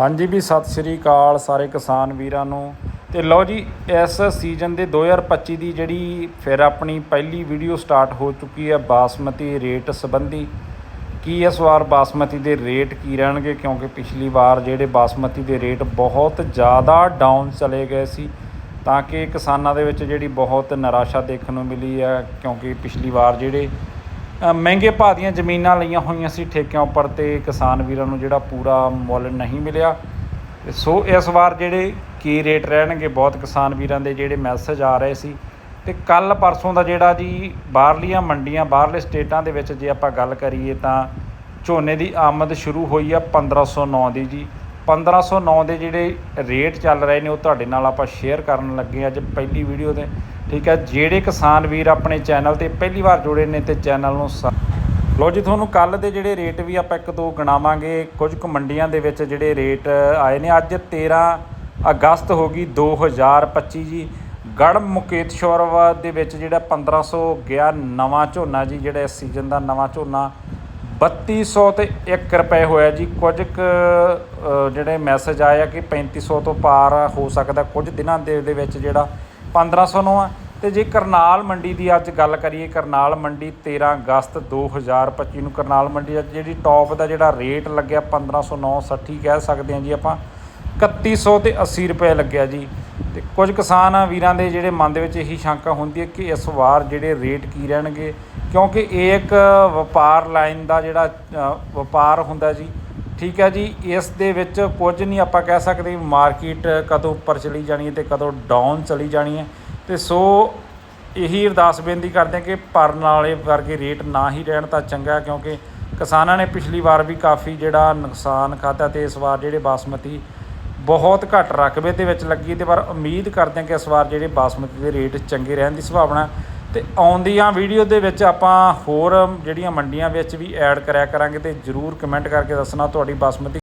ਹਾਂਜੀ ਵੀ ਸਤਿ ਸ੍ਰੀ ਅਕਾਲ ਸਾਰੇ ਕਿਸਾਨ ਵੀਰਾਂ ਨੂੰ। ਤੇ ਲਓ ਜੀ, ਇਸ ਸੀਜ਼ਨ ਦੇ 2025 ਦੀ ਜਿਹੜੀ ਫਿਰ ਆਪਣੀ ਪਹਿਲੀ ਵੀਡੀਓ ਸਟਾਰਟ ਹੋ ਚੁੱਕੀ ਹੈ ਬਾਸਮਤੀ ਰੇਟ ਸੰਬੰਧੀ। ਕੀ ਇਸ ਵਾਰ ਬਾਸਮਤੀ ਦੇ ਰੇਟ ਕੀ ਰਹਿਣਗੇ? ਕਿਉਂਕਿ ਪਿਛਲੀ ਵਾਰ ਜਿਹੜੇ ਬਾਸਮਤੀ ਦੇ ਰੇਟ ਬਹੁਤ ਜ਼ਿਆਦਾ ਡਾਊਨ ਚਲੇ ਗਏ ਸੀ, ਤਾਂ ਕਿ ਕਿਸਾਨਾਂ ਦੇ ਵਿੱਚ ਜਿਹੜੀ ਬਹੁਤ ਨਿਰਾਸ਼ਾ ਦੇਖਣ ਨੂੰ ਮਿਲੀ ਹੈ। ਕਿਉਂਕਿ ਪਿਛਲੀ ਵਾਰ ਜਿਹੜੇ ਮਹਿੰਗੇ ਭਾਅ ਦੀਆਂ ਜ਼ਮੀਨਾਂ ਲਈਆਂ ਹੋਈਆਂ ਸੀ ਠੇਕਿਆਂ ਉੱਪਰ ਤੇ ਕਿਸਾਨ ਵੀਰਾਂ ਨੂੰ ਜਿਹੜਾ ਪੂਰਾ ਮੁੱਲ ਨਹੀਂ ਮਿਲਿਆ। ਸੋ ਇਸ ਵਾਰ ਜਿਹੜੇ ਕੀ ਰੇਟ ਰਹਿਣਗੇ, ਬਹੁਤ ਕਿਸਾਨ ਵੀਰਾਂ ਦੇ ਜਿਹੜੇ ਮੈਸੇਜ ਆ ਰਹੇ ਸੀ। ਤੇ ਕੱਲ ਪਰਸੋਂ ਦਾ ਜਿਹੜਾ ਜੀ ਬਾਹਰਲੀਆਂ ਮੰਡੀਆਂ, ਬਾਹਰਲੇ ਸਟੇਟਾਂ ਦੇ ਵਿੱਚ ਜੇ ਆਪਾਂ ਗੱਲ ਕਰੀਏ ਤਾਂ ਝੋਨੇ ਦੀ ਆਮਦ ਸ਼ੁਰੂ ਹੋਈ ਆ 1509 ਦੀ ਜੀ। 1509 ਦੇ ਜਿਹੜੇ ਰੇਟ ਚੱਲ ਰਹੇ ਨੇ ਉਹ ਤੁਹਾਡੇ ਨਾਲ ਆਪਾਂ ਸ਼ੇਅਰ ਕਰਨ ਲੱਗੇ ਅੱਜ ਪਹਿਲੀ ਵੀਡੀਓ ਤੇ। ਠੀਕ ਹੈ, ਜਿਹੜੇ ਕਿਸਾਨ ਵੀਰ ਆਪਣੇ ਚੈਨਲ ਤੇ ਪਹਿਲੀ ਵਾਰ ਜੁੜੇ ਨੇ ਤੇ ਚੈਨਲ ਨੂੰ ਸ- ਲਓ ਜੀ, ਤੁਹਾਨੂੰ ਕੱਲ ਦੇ ਜਿਹੜੇ ਰੇਟ ਵੀ ਆਪਾਂ ਇੱਕ ਦੋ ਗਣਾਵਾਂਗੇ। ਕੁਝ ਕੁ ਮੰਡੀਆਂ ਦੇ ਵਿੱਚ ਜਿਹੜੇ ਰੇਟ ਆਏ ਨੇ, ਅੱਜ 13 ਅਗਸਤ ਹੋ ਗਈ 2025 ਜੀ। ਗੜ ਮੁਕੇਤਸ਼ਵਰ ਦੇ ਵਿੱਚ ਜਿਹੜਾ 1500 ਗਿਆ, ਨਵਾਂ ਝੋਨਾ ਜੀ, ਜਿਹੜਾ ਇਸ ਸੀਜ਼ਨ ਦਾ ਨਵਾਂ ਝੋਨਾ 3200 ਤੇ 1 ਰੁਪਏ ਹੋਇਆ ਜੀ। ਕੁਝ ਕੁ ਜਿਹੜੇ ਮੈਸੇਜ ਆਏ ਆ ਕਿ 3500 ਤੋਂ ਪਾਰ ਹੋ ਸਕਦਾ ਕੁਝ ਦਿਨਾਂ ਦੇ ਦੇ ਵਿੱਚ ਜਿਹੜਾ 1500 ਨੂੰ ਆ। ਤੇ ਜੇ ਕਰਨਾਲ ਮੰਡੀ ਦੀ ਅੱਜ ਗੱਲ ਕਰੀਏ, ਕਰਨਾਲ ਮੰਡੀ 13 ਅਗਸਤ 2025 ਨੂੰ ਕਰਨਾਲ ਮੰਡੀ ਦਾ ਜਿਹੜੀ ਟੌਪ ਦਾ ਜਿਹੜਾ ਰੇਟ ਲੱਗਿਆ 1509 60 ਕਹਿ ਸਕਦੇ ਹਾਂ ਜੀ ਆਪਾਂ। 3100 ਤੇ 80 ਰੁਪਏ ਲੱਗਿਆ ਜੀ। ਤੇ ਕੁਝ ਕਿਸਾਨ ਵੀਰਾਂ ਦੇ ਜਿਹੜੇ ਮਨ ਦੇ ਵਿੱਚ ਇਹੀ ਸ਼ੰਕਾ ਹੁੰਦੀ ਹੈ ਕਿ ਇਸ ਵਾਰ ਜਿਹੜੇ ਰੇਟ ਕੀ ਰਹਿਣਗੇ? ਕਿਉਂਕਿ ਇਹ ਇੱਕ ਵਪਾਰ ਲਾਈਨ ਦਾ ਜਿਹੜਾ ਵਪਾਰ ਹੁੰਦਾ ਜੀ। ਠੀਕ ਹੈ ਜੀ, ਇਸ ਦੇ ਵਿੱਚ ਕੁਝ ਨਹੀਂ ਆਪਾਂ ਕਹਿ ਸਕਦੇ ਮਾਰਕੀਟ ਕਦੋਂ ਉੱਪਰ ਚਲੀ ਜਾਣੀ ਹੈ ਤੇ ਕਦੋਂ ਡਾਊਨ ਚਲੀ ਜਾਣੀ ਹੈ। ਤੇ ਸੋ ਇਹੀ ਅਰਦਾਸ ਬੇਨਤੀ ਕਰਦੇ ਹਾਂ ਕਿ ਭਰਨ ਵਾਲੇ ਵਰਗੇ ਰੇਟ ਨਾ ਹੀ ਰਹਿਣ ਤਾਂ ਚੰਗਾ, ਕਿਉਂਕਿ ਕਿਸਾਨਾਂ ਨੇ ਪਿਛਲੀ ਵਾਰ ਵੀ ਕਾਫੀ ਜਿਹੜਾ ਨੁਕਸਾਨ ਖਾਧਾ ਤੇ ਇਸ ਵਾਰ ਜਿਹੜੇ ਬਾਸਮਤੀ ਬਹੁਤ ਘੱਟ ਰਕਬੇ ਦੇ ਵਿੱਚ ਲੱਗੀ ਤੇ ਪਰ ਉਮੀਦ ਕਰਦੇ ਹਾਂ ਕਿ ਇਸ ਵਾਰ ਜਿਹੜੇ ਬਾਸਮਤੀ ਦੇ ਰੇਟ ਚੰਗੇ ਰਹਿਣ ਦੀ ਸੰਭਾਵਨਾ ਹੈ। ਤੇ ਆਉਂਦੀਆਂ ਵੀਡੀਓ ਦੇ ਵਿੱਚ ਆਪਾਂ ਹੋਰ ਜਿਹੜੀਆਂ ਮੰਡੀਆਂ ਵਿੱਚ ਵੀ ਐਡ ਕਰਿਆ ਕਰਾਂਗੇ ਤੇ ਜਰੂਰ ਕਮੈਂਟ ਕਰਕੇ ਦੱਸਣਾ ਤੁਹਾਡੀ ਬਾਸਮਤੀ